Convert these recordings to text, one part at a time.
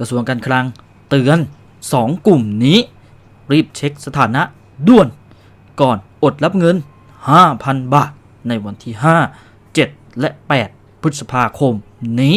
กระทรวงการคลังเตือน 2 กลุ่มนี้ รีบเช็คสถานะด่วน ก่อนอดรับเงิน 5,000 บาท ในวันที่ 5 7 และ 8 พฤษภาคมนี้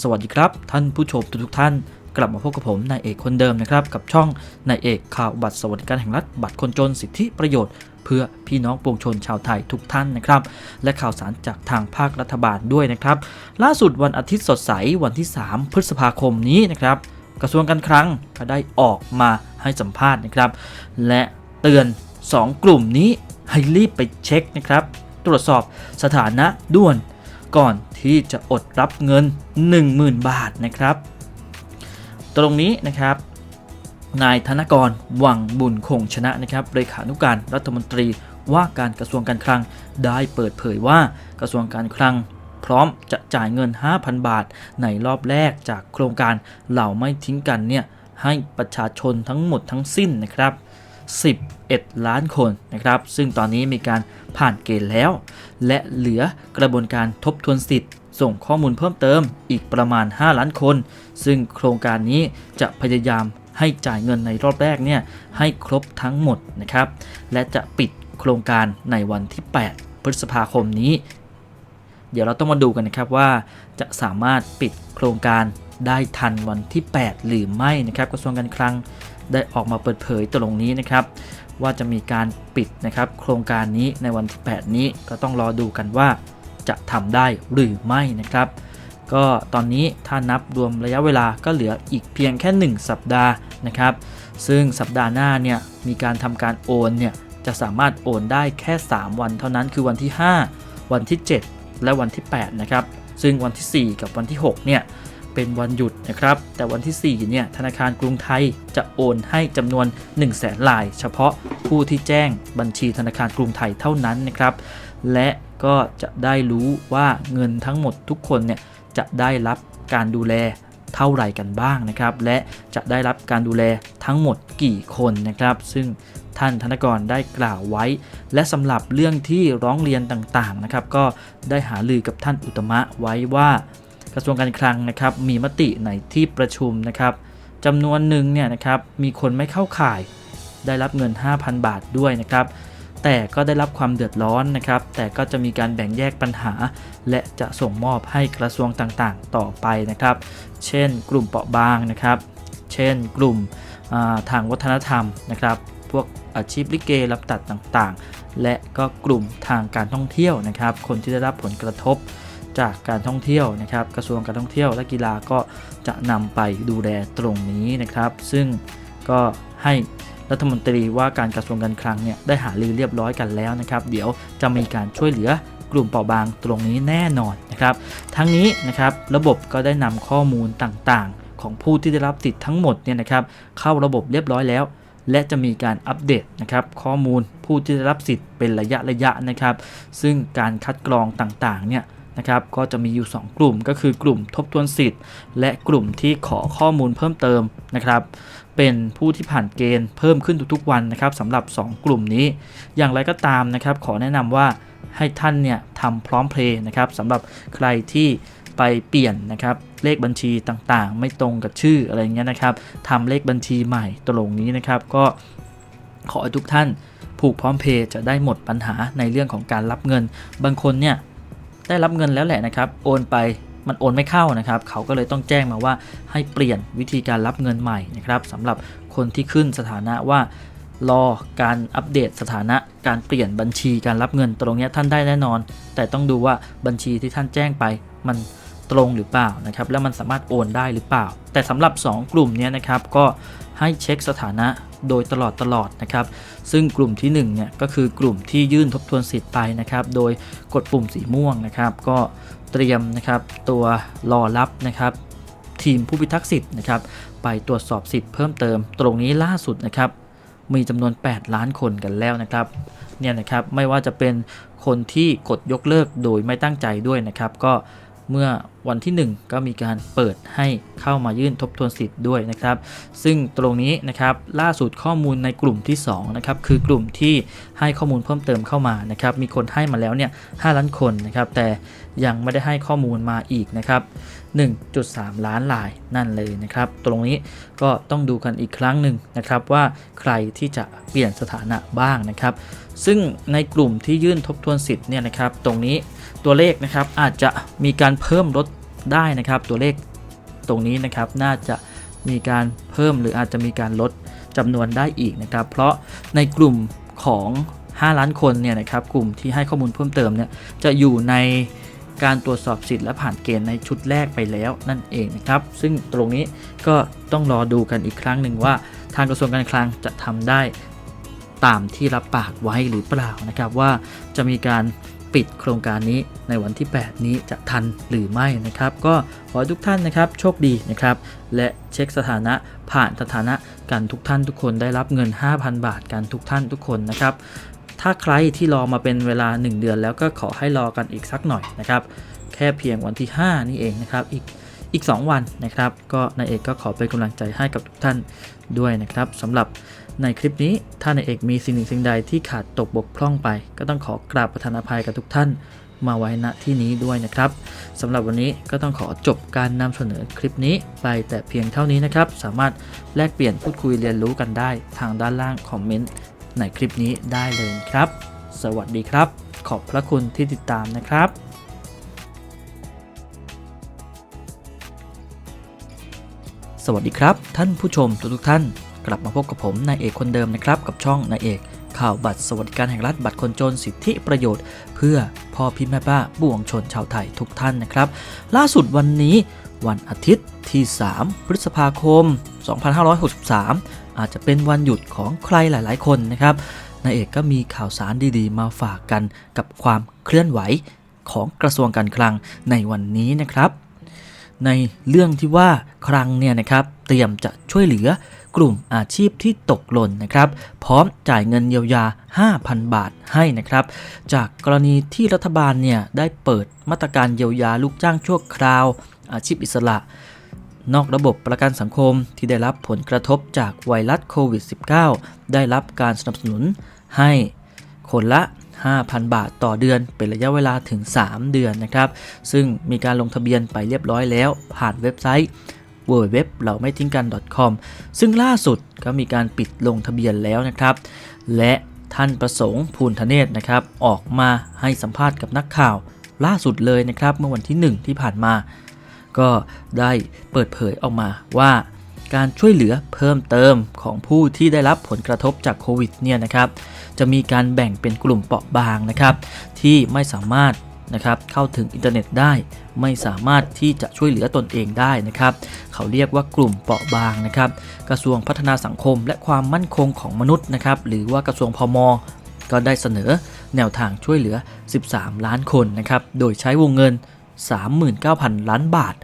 สวัสดีครับ ท่านผู้ชมทุกท่าน กลับมาพบกับผมนายเอกคนเดิมนะครับ กับช่องนายเอกข่าวบัตรสวัสดิการแห่งรัฐบัตรคนจนสิทธิประโยชน์เพื่อพี่น้องปวงชนชาวไทยทุกท่านนะครับ และข่าวสารจากทางภาครัฐบาลด้วยนะครับ ล่าสุดวันอาทิตย์สดใสวันที่ 3 พฤษภาคมนี้นะครับ กระทรวงการคลังก็ได้ออกมาให้สัมภาษณ์นะครับ และเตือน 2 กลุ่มนี้ให้รีบไปเช็คนะครับ ตรวจสอบสถานะด่วน ก่อนที่จะอดรับเงิน 10,000 บาทนะครับ ตรงนี้นะครับนายธนกรวังบุญคงชนะนะครับเลขานุการรัฐมนตรีว่าการกระทรวงการคลังได้เปิดเผยว่ากระทรวงการคลัง พร้อมจะจ่ายเงิน 5,000 บาท ในรอบแรกจากโครงการเหล่าไม่ทิ้งกันเนี่ยให้ประชาชนทั้งหมดทั้งสิ้นนะครับ 11 ล้านคนนะครับ ซึ่งตอนนี้มีการผ่านเกณฑ์แล้ว และเหลือกระบวนการทบทวนสิทธิ์ ส่งข้อมูลเพิ่มเติมอีกประมาณ 5 ล้านคน ซึ่งโครงการนี้จะพยายามให้จ่ายเงินในรอบแรกเนี่ยให้ครบทั้งหมดนะครับ และจะปิดโครงการในวันที่ 8 พฤษภาคมนี้ เดี๋ยวเราต้องมาดูกันนะครับว่า จะสามารถปิดโครงการได้ทันวันที่ 8 หรือไม่นะครับกระทรวงการคลัง ได้ออกมาเปิดเผยตรงนี้นะครับ ว่าจะมีการปิดนะครับ โครงการนี้ในวันที่ 8 นี้ก็ต้องรอดูกันว่าจะทำได้หรือไม่นะครับ ก็ตอนนี้ถ้านับรวมระยะเวลาก็เหลืออีกเพียงแค่ 1 สัปดาห์นะครับ ซึ่งสัปดาห์หน้าเนี่ยมีการทำการโอนเนี่ยจะสามารถโอนได้แค่ 3 วันเท่านั้นคือวันที่ 5 วันที่ 7 และวันที่ 8 นะครับ ซึ่งวันที่ 4 กับวันที่ 6 เนี่ย เป็นวันหยุดนะครับ แต่วันที่ 4 เนี่ย ธนาคารกรุงไทยจะโอนให้จำนวน 1 0 0 0 0แสนลาย เฉพาะผู้ที่แจ้งบัญชีธนาคารกรุงไทยเท่านั้นนะครับ และก็จะได้รู้ว่าเงินทั้งหมดทุกคนเนี่ยจะได้รับการดูแลเท่าไหร่กันบ้างนะครับ และจะได้รับการดูแลทั้งหมดกี่คนนะครับ ซึ่งท่านธนกรได้กล่าวไว้ และสำหรับเรื่องที่ร้องเรียนต่างๆนะครับ ก็ได้หาลือกับท่านอุตมะไว้ว่า กระทรวงการคลังนะครับมีมติในที่ประชุมนะครับจำนวนหนึ่งเนี่ยนะครับมีคนไม่เข้าข่าย ได้รับเงิน 5,000 บาทด้วยนะครับแต่ก็ได้รับความเดือดร้อนนะครับ แต่ก็จะมีการแบ่งแยกปัญหา และจะส่งมอบให้กระทรวงต่างๆ ต่อไปนะครับ เช่น กลุ่มเปราะบางนะครับ เช่น กลุ่มาทางวัฒนธรรมนะครับ พวกอาชีพลิเกรับตัดต่างๆ และก็กลุ่มทางการท่องเที่ยวนะครับ คนที่ได้รับผลกระทบ จากการท่องเที่ยวนะครับ กระทรวงการท่องเที่ยวและกีฬาก็จะนำไปดูแลตรงนี้นะครับ ซึ่งก็ให้รัฐมนตรีว่าการกระทรวงการคลังเนี่ยได้หารือเรียบร้อยกันแล้วนะครับ เดี๋ยวจะมีการช่วยเหลือกลุ่มเปราะบางตรงนี้แน่นอนนะครับ ทั้งนี้นะครับระบบก็ได้นำข้อมูลต่างๆ ของผู้ที่ได้รับสิทธิ์ทั้งหมดเนี่ยนะครับ เข้าระบบเรียบร้อยแล้ว และจะมีการอัปเดตนะครับข้อมูลผู้ที่ได้รับสิทธิ์เป็นระยะระยะนะครับ ซึ่งการคัดกรองต่างๆเนี่ย นะครับ ก็จะมีอยู่ 2 กลุ่มก็คือกลุ่มทบทวนสิทธิ์ และกลุ่มที่ขอข้อมูลเพิ่มเติมนะครับ เป็นผู้ที่ผ่านเกณฑ์เพิ่มขึ้นทุกๆวันนะครับสำหรับ 2 กลุ่มนี้ อย่างไรก็ตามนะครับ ขอแนะนำว่าให้ท่านเนี่ยทำพร้อมเพลย์นะครับสำหรับใครที่ไปเปลี่ยนนะครับเลขบัญชีต่างๆ ไม่ตรงกับชื่ออะไรเงี้ยนะครับทำเลขบัญชีใหม่ตรงนี้นะครับ ก็ขอให้ทุกท่านผูกพร้อมเพย์จะได้หมดปัญหาในเรื่องของการรับเงิน บางคนเนี่ย ได้รับเงินแล้วแหละนะครับ โอนไปมันโอนไม่เข้านะครับ เขาก็เลยต้องแจ้งมาว่าให้เปลี่ยนวิธีการรับเงินใหม่นะครับสำหรับคนที่ขึ้นสถานะว่ารอการอัปเดตสถานะการเปลี่ยนบัญชีการรับเงินตรงนี้ท่านได้แน่นอน แต่ต้องดูว่าบัญชีที่ท่านแจ้งไปมันตรงหรือเปล่านะครับแล้วมันสามารถโอนได้หรือเปล่า แต่สำหรับ 2 กลุ่มเนี้ยนะครับก็ให้เช็คสถานะ โดยตลอดตลอดนะครับ ซึ่งกลุ่มที่1เนี่ยก็คือกลุ่มที่ยื่นทบทวนสิทธิ์ไปนะครับ โดยกดปุ่มสีม่วงนะครับ ก็เตรียมนะครับตัวรอรับนะครับทีมผู้พิทักษ์สิทธิ์นะครับไปตรวจสอบสิทธิ์เพิ่มเติม ตรงนี้ล่าสุดนะครับมีจำนวน 8 ล้านคนกันแล้วนะครับเนี่ยนะครับไม่ว่าจะเป็นคนที่กดยกเลิกโดยไม่ตั้งใจด้วยนะครับ ก็ เมื่อวันที่ 1 ก็มีการเปิดให้เข้ามายื่นทบทวนสิทธิ์ด้วยนะครับ ซึ่งตรงนี้นะครับล่าสุดข้อมูลในกลุ่มที่2นะครับคือกลุ่มที่ให้ข้อมูลเพิ่มเติมเข้ามานะครับมีคนให้มาแล้วเนี่ย5ล้านคนนะครับแต่ยังไม่ได้ให้ข้อมูลมาอีกนะครับ1.3 ล้านลายนั่นเลยนะครับ ตรงนี้ก็ต้องดูกันอีกครั้งหนึ่งนะครับว่าใครที่จะเปลี่ยนสถานะบ้างนะครับ ซึ่งในกลุ่มที่ยื่นทบทวนสิทธิ์เนี่ยนะครับ ตรงนี้ ตัวเลขนะครับอาจจะมีการเพิ่มลดได้นะครับ ตัวเลขตรงนี้นะครับน่าจะมีการเพิ่มหรืออาจจะมีการลดจำนวนได้อีกนะครับ เพราะในกลุ่มของ 5 ล้านคนเนี่ยนะครับกลุ่มที่ให้ข้อมูลเพิ่มเติมเนี่ยจะอยู่ในการตรวจสอบสิทธิ์และผ่านเกณฑ์ในชุดแรกไปแล้วนั่นเองนะครับ ซึ่งตรงนี้ก็ต้องรอดูกันอีกครั้งหนึ่งว่าทางกระทรวงการคลังจะทำได้ตามที่รับปากไว้หรือเปล่านะครับ ว่าจะมีการ ปิดโครงการนี้ในวันที่ 8 นี้จะทันหรือไม่นะครับ ก็ขอทุกท่านนะครับโชคดีนะครับ และเช็คสถานะผ่านสถานะกันทุกท่านทุกคนได้รับเงิน 5,000 บาทกันทุกท่านทุกคนนะครับ ถ้าใครที่รอมาเป็นเวลา 1 เดือนแล้วก็ขอให้รอกันอีกสักหน่อยนะครับ แค่เพียงวันที่ 5 นี่เองนะครับอีกอีก 2 วันนะครับ ก็นายเอกก็ขอเป็นกำลังใจให้กับทุกท่านด้วยนะครับสำหรับ ในคลิปนี้ถ้านเอกมีสิ่งหนึ่งสิ่งใดที่ขาดตกบกพร่องไป ก็ต้องขอกราบประทานอภัยกับทุกท่านมาไว้ณที่นี้ด้วยนะครับสำหรับวันนี้ก็ต้องขอจบการนำเสนอคลิปนี้ไปแต่เพียงเท่านี้นะครับ สามารถแลกเปลี่ยนพูดคุยเรียนรู้กันได้ทางด้านล่างคอมเมนต์ในคลิปนี้ได้เลยครับ สวัสดีครับ ขอบพระคุณที่ติดตามนะครับสวัสดีครับ ท่านผู้ชมทุกทุกท่าน กลับมาพบกับผมนายเอกคนเดิมนะครับ กับช่องนายเอก ข่าวบัตรสวัสดิการแห่งรัฐบัตรคนจนสิทธิประโยชน์ เพื่อพ่อพี่แม่ป้าบ่วงชนชาวไทยทุกท่านนะครับ ล่าสุดวันนี้วันอาทิตย์ที่ 3 พฤษภาคม 2563 อาจจะเป็นวันหยุดของใครหลาย ๆ คนนะครับนายเอกก็มีข่าวสารดีๆ มาฝากกันกับความเคลื่อนไหวของกระทรวงการคลังในวันนี้นะครับ ในเรื่องที่ว่าคลังเนี่ยนะครับเตรียมจะช่วยเหลือ กลุ่มอาชีพที่ตกหล่นนะครับ พร้อมจ่ายเงินเยียวยา 5,000 บาทให้นะครับ จากกรณีที่รัฐบาลเนี่ยได้เปิดมาตรการเยียวยาลูกจ้างชั่วคราว อาชีพอิสระ นอกระบบประกันสังคมที่ได้รับผลกระทบจากไวรัสโควิด -19 ได้รับการสนับสนุนให้คนละ5,000 บาทต่อเดือนเป็นระยะเวลาถึง 3 เดือนนะครับ ซึ่งมีการลงทะเบียนไปเรียบร้อยแล้ว ผ่านเว็บไซต์ w w w เราไม่ทิ้งกัน .com ซึ่งล่าสุดก็มีการปิดลงทะเบียนแล้วนะครับ และท่านประสงค์ภูลธเนศนะครับ ออกมาให้สัมภาษณ์กับนักข่าวล่าสุดเลยนะครับ เมื่อวันที่ 1 ที่ผ่านมา ก็ได้เปิดเผยออกมาว่าการช่วยเหลือเพิ่มเติมของผู้ที่ได้รับผลกระทบจากโควิดเนี่ยนะครับ จะมีการแบ่งเป็นกลุ่มเปราะบางนะครับ ที่ไม่สามารถ นะครับเข้าถึงอินเทอร์เน็ตได้ ไม่สามารถที่จะช่วยเหลือตนเองได้นะครับ เขาเรียกว่ากลุ่มเปราะบางนะครับ กระทรวงพัฒนาสังคม และความมั่นคงของมนุษย์นะครับหรือว่ากระทรวงพมก็ได้เสนอแนวทางช่วยเหลือ 13 ล้านคนนะครับโดยใช้วงเงิน 39,000 ล้านบาท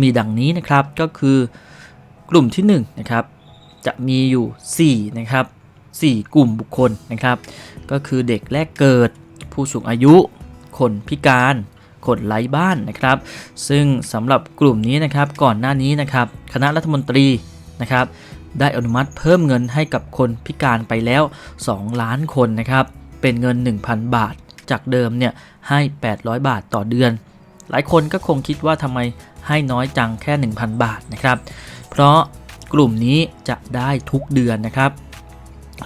มีดังนี้นะครับก็คือกลุ่มที่1นะครับจะมีอยู่4นะครับ4กลุ่มบุคคลนะครับ ก็คือเด็กแรกเกิดผู้สูงอายุ คนพิการคนไร้บ้านนะครับ ซึ่งสำหรับกลุ่มนี้นะครับก่อนหน้านี้นะครับคณะรัฐมนตรีนะครับได้อนุมัติเพิ่มเงินให้กับคนพิการไปแล้ว 2 ล้านคนนะครับเป็นเงิน 1,000 บาท จากเดิมเนี่ยให้ 800 บาทต่อเดือน หลายคนก็คงคิดว่าทำไมให้น้อยจังแค่ 1,000 บาทนะครับ เพราะกลุ่มนี้จะได้ทุกเดือนนะครับ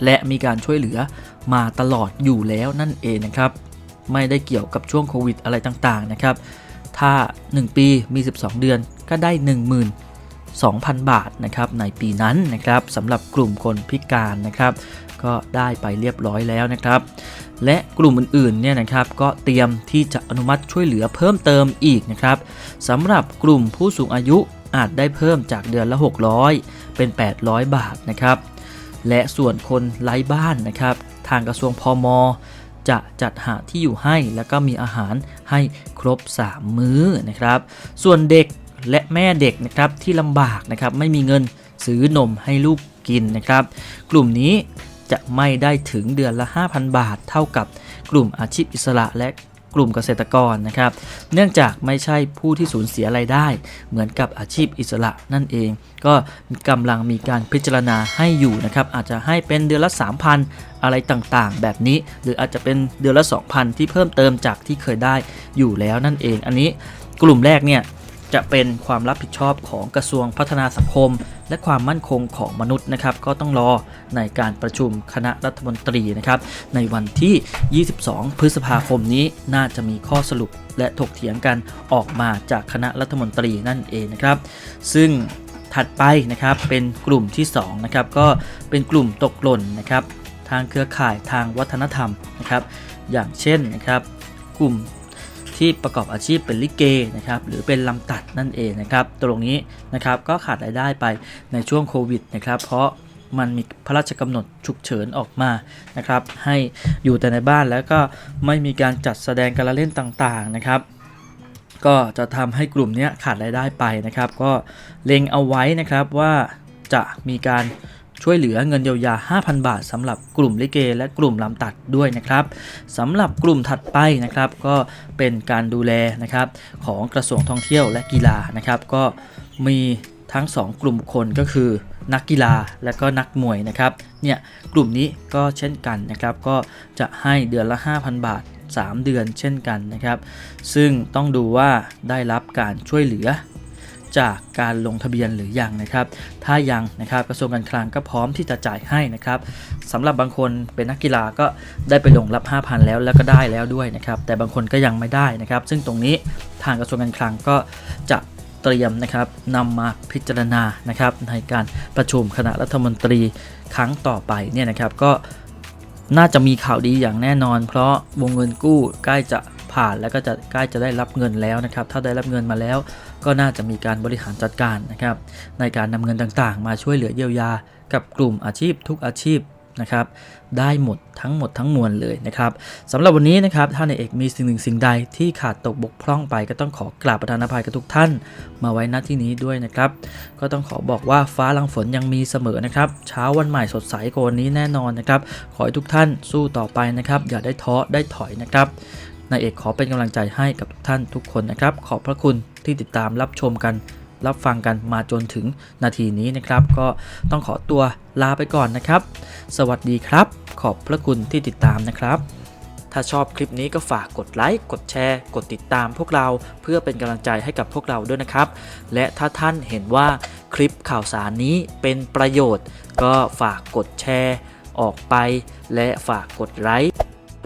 และมีการช่วยเหลือมาตลอดอยู่แล้วนั่นเองนะครับ ไม่ได้เกี่ยวกับช่วงโควิดอะไรต่างๆนะครับ ถ้า 1 ปีมี 12 เดือนก็ได้ 12,000 บาทนะครับในปีนั้นนะครับสำหรับกลุ่มคนพิการนะครับ ก็ได้ไปเรียบร้อยแล้วนะครับ และกลุ่มอื่นๆเนี่ยนะครับก็เตรียมที่จะอนุมัติช่วยเหลือเพิ่มเติมอีกนะครับสำหรับกลุ่มผู้สูงอายุอาจได้เพิ่มจากเดือนละ 600 เป็น 800 บาทนะครับ และส่วนคนไร้บ้านนะครับ ทางกระทรวงพม จะจัดหาที่อยู่ให้ แล้วก็มีอาหารให้ครบ 3 มื้อนะครับ ส่วนเด็กและแม่เด็กนะครับที่ลำบากนะครับไม่มีเงินซื้อนมให้ลูกกินนะครับ กลุ่มนี้จะไม่ได้ถึงเดือนละ 5,000 บาท เท่ากับกลุ่มอาชีพอิสระและ กลุ่มเกษตรกรนะครับ เนื่องจากไม่ใช่ผู้ที่สูญเสียรายได้ เหมือนกับอาชีพอิสระนั่นเอง ก็กำลังมีการพิจารณาให้อยู่นะครับ อาจจะให้เป็นเดือนละ 3,000 อะไรต่างๆ แบบนี้ หรืออาจจะเป็นเดือนละ 2,000 ที่เพิ่มเติมจากที่เคยได้อยู่แล้วนั่นเอง อันนี้กลุ่มแรกเนี่ย จะเป็นความรับผิดชอบของกระทรวงพัฒนาสังคม และความมั่นคงของมนุษย์นะครับ ก็ต้องรอในการประชุมคณะรัฐมนตรีนะครับ ในวันที่ 22 พฤษภาคมนี้น่าจะมีข้อสรุปและถกเถียงกันออกมาจากคณะรัฐมนตรีนั่นเองนะครับ ซึ่งถัดไปนะครับเป็นกลุ่มที่2นะครับก็เป็นกลุ่มตกหล่นนะครับ ทางเครือข่ายทางวัฒนธรรมนะครับ อย่างเช่นนะครับ กลุ่ม ที่ประกอบอาชีพเป็นลิเกนะครับหรือเป็นลำตัดนั่นเองนะครับตรงนี้นะครับก็ขาดรายได้ไปในช่วงโควิดนะครับเพราะมันมีพระราชกำหนดฉุกเฉินออกมานะครับให้อยู่แต่ในบ้านแล้วก็ไม่มีการจัดแสดงการละเล่นต่างๆนะครับก็จะทำให้กลุ่มนี้ขาดรายได้ไปนะครับ ก็เล็งเอาไว้นะครับว่าจะมีการ ช่วยเหลือเงินเยียวยา 5,000 บาทสำหรับกลุ่มลิเก และกลุ่มลำตัดด้วยนะครับสำหรับกลุ่มถัดไปนะครับก็เป็นการดูแลนะครับของกระทรวงท่องเที่ยวและกีฬานะครับก็มีทั้ง 2 กลุ่มคนก็คือนักกีฬาและก็นักมวยนะครับเนี่ยกลุ่มนี้ก็เช่นกันนะครับก็จะให้เดือนละ 5,000 บาท 3 เดือนเช่นกันนะครับ ซึ่งต้องดูว่าได้รับการช่วยเหลือ จากการลงทะเบียนหรือยังนะครับ ถ้ายังนะครับกระทรวงการคลังก็พร้อมที่จะจ่ายให้นะครับสำหรับบางคนเป็นนักกีฬาก็ได้ไปลงรับ 5,000 แล้วแล้วก็ได้แล้วด้วยนะครับ แต่บางคนก็ยังไม่ได้นะครับ ซึ่งตรงนี้ทางกระทรวงการคลังก็จะเตรียมนะครับนำมาพิจารณานะครับในการประชุมคณะรัฐมนตรีครั้งต่อไปเนี่ยนะครับก็น่าจะมีข่าวดีอย่างแน่นอน เพราะวงเงินกู้ใกล้จะผ่านแล้วก็จะใกล้จะได้รับเงินแล้วนะครับ ถ้าได้รับเงินมาแล้ว ก็น่าจะมีการบริหารจัดการนะครับในการนำเงินต่างๆ มาช่วยเหลือเยียวยา กับกลุ่มอาชีพทุกอาชีพนะครับได้หมดทั้งหมดทั้งมวลเลยนะครับสำหรับวันนี้นะครับถ้าในเอกมีสิ่งหนึ่งสิ่งใดที่ขาดตกบกพร่องไป ก็ต้องขอกราบประทานอภัยกับทุกท่าน มาไว้ณที่นี้ด้วยนะครับ ก็ต้องขอบอกว่าฟ้าลังฝนยังมีเสมอนะครับเช้าวันใหม่สดใสกว่าวันนี้แน่นอนนะครับ ขอให้ทุกท่านสู้ต่อไปนะครับ อย่าได้ท้อได้ถอยนะครับ นายเอกขอเป็นกำลังใจให้กับทุกท่านทุกคนนะครับ ขอบพระคุณที่ติดตามรับชมกัน รับฟังกันมาจนถึงนาทีนี้นะครับ ก็ต้องขอตัวลาไปก่อนนะครับ สวัสดีครับ ขอบพระคุณที่ติดตามนะครับ ถ้าชอบคลิปนี้ก็ฝากกดไลค์กดแชร์ กดติดตามพวกเราเพื่อเป็นกำลังใจให้กับพวกเราด้วยนะครับ และถ้าท่านเห็นว่าคลิปข่าวสารนี้เป็นประโยชน์ ก็ฝากกดแชร์ออกไป และฝากกดไลค์